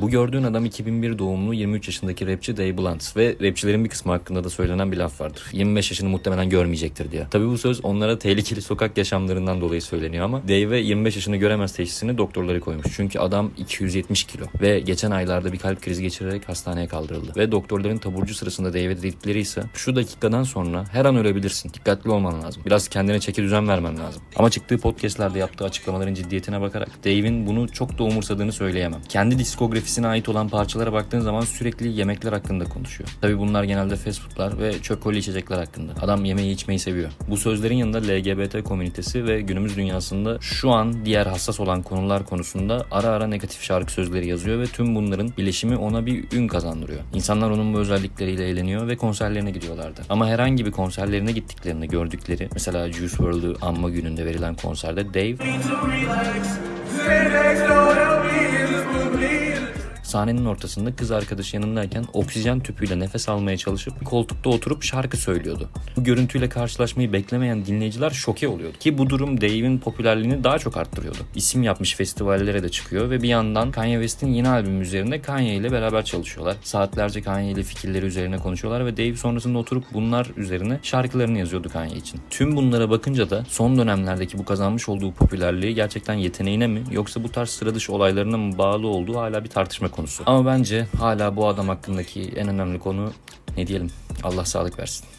Bu gördüğün adam 2001 doğumlu 23 yaşındaki rapçi Dave Blunt ve rapçilerin bir kısmı hakkında da söylenen bir laf vardır. 25 yaşını muhtemelen görmeyecektir diye. Tabi bu söz onlara tehlikeli sokak yaşamlarından dolayı söyleniyor ama Dave'e 25 yaşını göremez teşhisini doktorları koymuş. Çünkü adam 270 kilo ve geçen aylarda bir kalp krizi geçirerek hastaneye kaldırıldı. Ve doktorların taburcu sırasında Dave'e dedikleri ise şu dakikadan sonra her an ölebilirsin. Dikkatli olman lazım. Biraz kendine çeki düzen vermen lazım. Ama çıktığı podcastlerde yaptığı açıklamaların ciddiyetine bakarak Dave'in bunu çok da umursadığını söyleyemem. Kendi diskografisine ait olan parçalara baktığın zaman sürekli yemekler hakkında konuşuyor. Tabi bunlar genelde fast foodlar ve çökolü içecekler hakkında. Adam yemeği içmeyi seviyor. Bu sözlerin yanında LGBT komünitesi ve günümüz dünyasında şu an diğer hassas olan konular konusunda ara ara negatif şarkı sözleri yazıyor ve tüm bunların bileşimi ona bir ün kazandırıyor. İnsanlar onun bu özellikleriyle eğleniyor ve konserlerine gidiyorlardı. Ama herhangi bir konserlerine gittiklerini gördükleri mesela Juice WRLD'ı anma gününde verilen konserde Dave Sahnenin ortasında kız arkadaşı yanındayken oksijen tüpüyle nefes almaya çalışıp koltukta oturup şarkı söylüyordu. Bu görüntüyle karşılaşmayı beklemeyen dinleyiciler şoke oluyordu. Ki bu durum Dave'in popülerliğini daha çok arttırıyordu. İsim yapmış festivallere de çıkıyor ve bir yandan Kanye West'in yeni albüm üzerinde Kanye ile beraber çalışıyorlar. Saatlerce Kanye ile fikirleri üzerine konuşuyorlar ve Dave sonrasında oturup bunlar üzerine şarkılarını yazıyordu Kanye için. Tüm bunlara bakınca da son dönemlerdeki bu kazanmış olduğu popülerliği gerçekten yeteneğine mi yoksa bu tarz sıra dışı olaylarına mı bağlı olduğu hala bir tartışma konusu. Ama bence hala bu adam hakkındaki en önemli konu ne diyelim Allah sağlık versin.